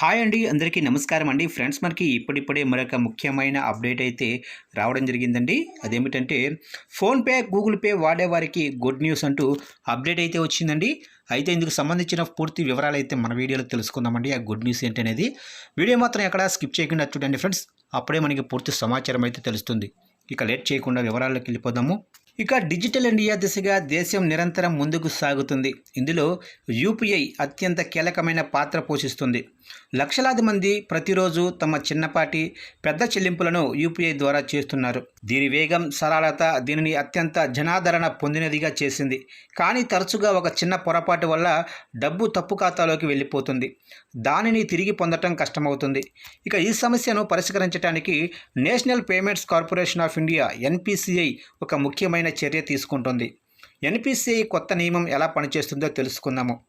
Hi అండి అందరికీ నమస్కారం అండి. ఫ్రెండ్స్ మనకి ఇప్పుడిప్పుడే మరొక ముఖ్యమైన అప్డేట్ అయితే రావడం జరిగిందండి. అదేమిటంటే ఫోన్పే గూగుల్ పే వాడేవారికి గుడ్ న్యూస్ అంటూ అప్డేట్ అయితే వచ్చిందండి. అయితే ఇందుకు సంబంధించిన పూర్తి వివరాలు అయితే మన వీడియోలో తెలుసుకుందామండి. ఆ గుడ్ న్యూస్ ఏంటనేది. వీడియో మాత్రం ఎక్కడ స్కిప్ చేయకుండా చూడండి ఫ్రెండ్స్. అప్పుడే మనకి పూర్తి సమాచారం అయితే తెలుస్తుంది. ఇక లేట్ చేయకుండా వివరాల్లోకి వెళ్ళిపోదాము. ఇక డిజిటల్ ఇండియా దిశగా దేశం నిరంతరం ముందుకు సాగుతుంది. ఇందులో యూపీఐ అత్యంత కీలకమైన పాత్ర పోషిస్తుంది. లక్షలాది మంది ప్రతిరోజు తమ చిన్నపాటి పెద్ద చెల్లింపులను యూపీఐ ద్వారా చేస్తున్నారు. దీని వేగం సరళత దీనిని అత్యంత జనాదరణ పొందినదిగా చేసింది. కానీ తరచుగా ఒక చిన్న పొరపాటు వల్ల డబ్బు తప్పు ఖాతాలోకి వెళ్ళిపోతుంది. దానిని తిరిగి పొందటం కష్టమవుతుంది. ఇక ఈ సమస్యను పరిష్కరించడానికి National Payments Corporation of India NPCI ఒక ముఖ్యమైన చర్య తీసుకుంటుంది. ఎన్పిసిఐ కొత్త నియమం ఎలా పనిచేస్తుందో తెలుసుకుందాము.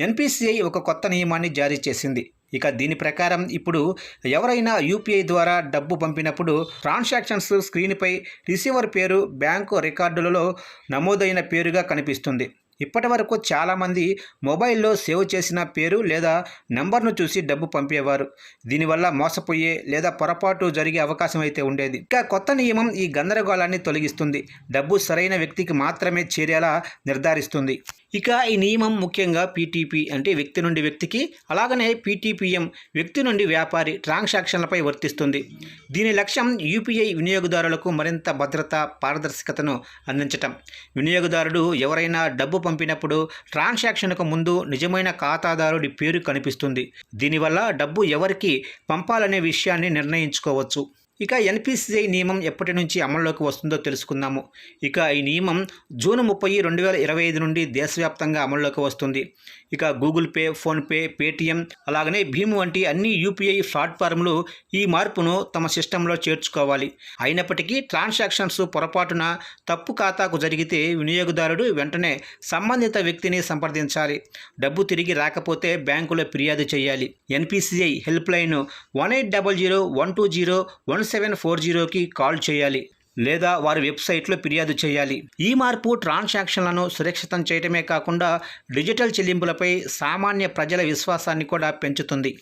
ఎన్పిసిఐ ఒక కొత్త నియమాన్ని జారీ చేసింది. ఇక దీని ప్రకారం ఇప్పుడు ఎవరైనా యూపీఐ ద్వారా డబ్బు పంపినప్పుడు ట్రాన్సాక్షన్స్ స్క్రీన్పై రిసీవర్ పేరు బ్యాంకు రికార్డులలో నమోదైన పేరుగా కనిపిస్తుంది. ఇప్పటి వరకు చాలామంది మొబైల్లో సేవ్ చేసిన పేరు లేదా నెంబర్ను చూసి డబ్బు పంపేవారు. దీనివల్ల మోసపోయే లేదా పొరపాటు జరిగే అవకాశం అయితే ఉండేది. ఇక కొత్త నియమం ఈ గందరగోళాన్ని తొలగిస్తుంది. డబ్బు సరైన వ్యక్తికి మాత్రమే చేరేలా నిర్ధారిస్తుంది. ఇక ఈ నియమం ముఖ్యంగా పీటీపీ అంటే వ్యక్తి నుండి వ్యక్తికి అలాగనే పీటీపీఎం వ్యక్తి నుండి వ్యాపారి ట్రాన్సాక్షన్లపై వర్తిస్తుంది. దీని లక్ష్యం యూపీఐ వినియోగదారులకు మరింత భద్రత పారదర్శకతను అందించటం. వినియోగదారుడు ఎవరైనా డబ్బు పంపినప్పుడు ట్రాన్సాక్షన్కు ముందు నిజమైన ఖాతాదారుడి పేరు కనిపిస్తుంది. దీనివల్ల డబ్బు ఎవరికి పంపాలనే విషయాన్ని నిర్ణయించుకోవచ్చు. ఇక ఎన్పిసిఐ నియమం ఎప్పటి నుంచి అమల్లోకి వస్తుందో తెలుసుకుందాము. ఇక ఈ నియమం జూన్ ముప్పై రెండు వేల ఇరవై ఐదు నుండి దేశవ్యాప్తంగా అమల్లోకి వస్తుంది. ఇక గూగుల్ పే ఫోన్పే పేటిఎం అలాగనే భీమ్ వంటి అన్ని యూపీఐ ప్లాట్ఫామ్లు ఈ మార్పును తమ సిస్టంలో చేర్చుకోవాలి. అయినప్పటికీ ట్రాన్సాక్షన్స్ పొరపాటున తప్పు ఖాతాకు జరిగితే వినియోగదారుడు వెంటనే సంబంధిత వ్యక్తిని సంప్రదించాలి. డబ్బు తిరిగి రాకపోతే బ్యాంకులో ఫిర్యాదు చేయాలి. NPCI helpline one eight double zero one two zero one one seven four జీరోకి కాల్ చేయాలి లేదా వారి వెబ్సైట్లో ఫిర్యాదు చేయాలి. ఈ మార్పు ట్రాన్సాక్షన్లను సురక్షితం చేయడమే కాకుండా డిజిటల్ చెల్లింపులపై సామాన్య ప్రజల విశ్వాసాన్ని కూడా పెంచుతుంది.